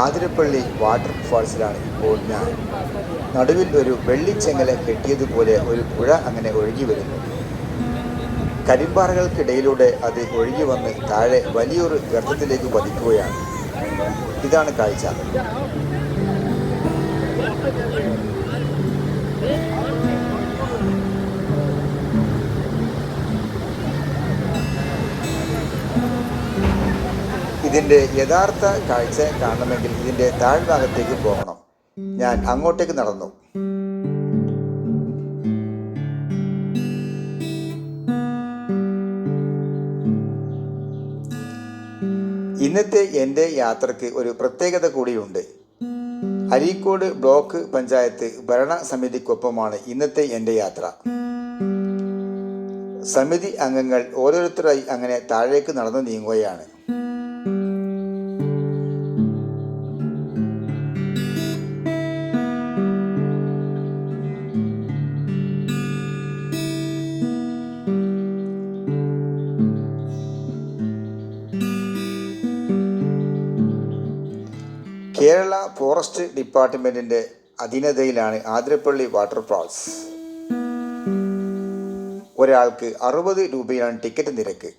ആതിരപ്പള്ളി വാട്ടർഫാൾസിലാണ് ഇപ്പോൾ ഞാൻ. നടുവിൽ ഒരു വെള്ളിച്ചെങ്ങല കെട്ടിയതുപോലെ ഒരു പുഴ അങ്ങനെ ഒഴുകി വരുന്നു. കരിമ്പാറകൾക്കിടയിലൂടെ അത് ഒഴുകി വന്ന് താഴെ വലിയൊരു ഗർത്തത്തിലേക്ക് പതിക്കുകയാണ്. ഇതാണ് കാഴ്ച. ഇതിന്റെ യഥാർത്ഥ കാഴ്ച കാണണമെങ്കിൽ ഇതിന്റെ താഴ്ഭാഗത്തേക്ക് പോകണം. ഞാൻ അങ്ങോട്ടേക്ക് നടന്നു. ഇന്നത്തെ എന്റെ യാത്രയ്ക്ക് ഒരു പ്രത്യേകത കൂടിയുണ്ട്. അരീക്കോട് ബ്ലോക്ക് പഞ്ചായത്ത് ഭരണസമിതിക്കൊപ്പമാണ് ഇന്നത്തെ എന്റെ യാത്ര. സമിതി അംഗങ്ങൾ ഓരോരുത്തരായി അങ്ങനെ താഴേക്ക് നടന്നു നീങ്ങുകയാണ്. കേരള ഫോറസ്റ്റ് ഡിപ്പാർട്ട്മെന്റിന്റെ അധീനതയിലാണ് ആതിരപ്പള്ളി വാട്ടർ വാട്ടർഫാൾസ് ഒരാൾക്ക് അറുപത് രൂപയാണ് ടിക്കറ്റ് നിരക്ക്.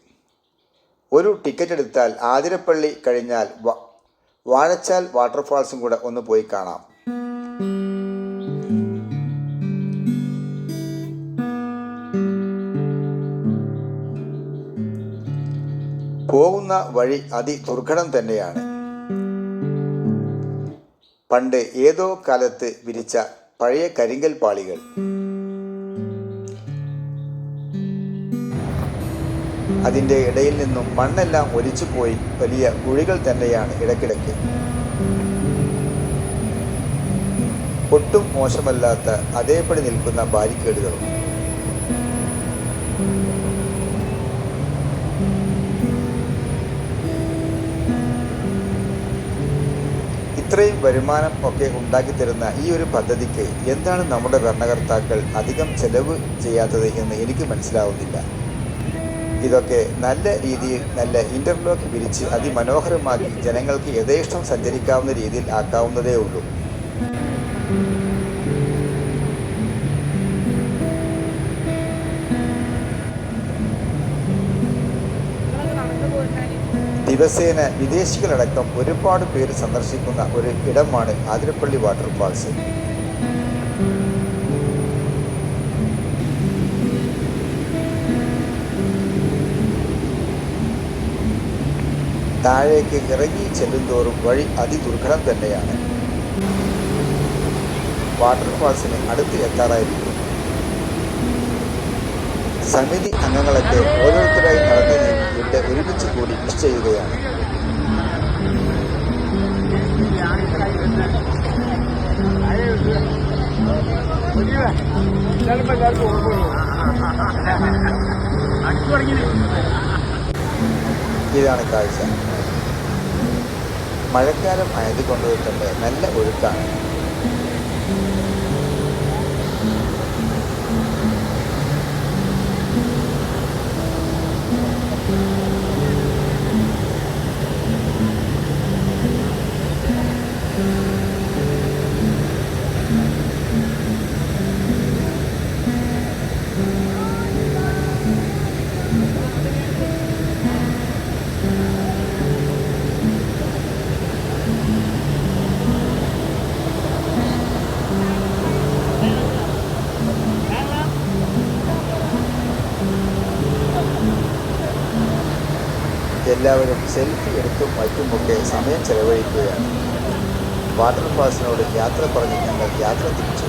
ഒരു ടിക്കറ്റ് എടുത്താൽ ആതിരപ്പള്ളി കഴിഞ്ഞാൽ വാഴച്ചാൽ വാട്ടർഫാൾസും കൂടെ ഒന്ന് പോയി കാണാം. പോകുന്ന വഴി അതി ദുർഘടം തന്നെയാണ്. പണ്ട് ഏതോ കാലത്ത് വിരിച്ച പഴയ കരിങ്കൽ പാളികൾ. അതിന്റെ ഇടയിൽ നിന്നും മണ്ണെല്ലാം ഒലിച്ചു പോയി വലിയ കുഴികൾ തന്നെയാണ് ഇടയ്ക്കിടയ്ക്ക്. ഒട്ടും മോശമല്ലാത്ത അതേപടി നിൽക്കുന്ന ബാരിക്കേഡുകളും. ഇത്രയും വരുമാനം ഒക്കെ ഉണ്ടാക്കി തരുന്ന ഈ ഒരു പദ്ധതിക്ക് എന്താണ് നമ്മുടെ ഭരണകർത്താക്കൾ അധികം ചെലവ് ചെയ്യാത്തത് എന്ന് എനിക്ക് മനസ്സിലാവുന്നില്ല. ഇതൊക്കെ നല്ല രീതിയിൽ നല്ല ഇന്റർലോക്ക് വിരിച്ച് അതിമനോഹരമാക്കി ജനങ്ങൾക്ക് യഥേഷ്ടം സഞ്ചരിക്കാവുന്ന രീതിയിൽ ആക്കാവുന്നതേ ഉള്ളൂ. ദിവസേന വിദേശികളടക്കം ഒരുപാട് പേര് സന്ദർശിക്കുന്ന ഒരു ഇടമാണ് ആതിരപ്പള്ളി വാട്ടർഫാൾസ് താഴേക്ക് ഇറങ്ങി ചെല്ലുന്തോറും വഴി അതിദുർഘടം തന്നെയാണ്. വാട്ടർഫാൾസിന് അടുത്ത് എത്താറായിരിക്കും സമിതി അംഗങ്ങളൊക്കെ ഓരോരുത്തരായി നടന്നു ഇവിടെ ഒരുമിച്ച് കൂടി വിഷ് ചെയ്യുകയാണ്. ഇതാണ് കാഴ്ച. മഴക്കാലം ആയതുകൊണ്ട് തന്നെ നല്ല ഒഴുക്കാണ്. എല്ലാവരും സെൽഫി എടുത്തും മറ്റുമൊക്കെ സമയം ചെലവഴിക്കുകയാണ്. വാട്ടർ ഫാൾസിനോട് യാത്ര പറഞ്ഞ് ഞങ്ങൾ യാത്ര തിരിച്ചു.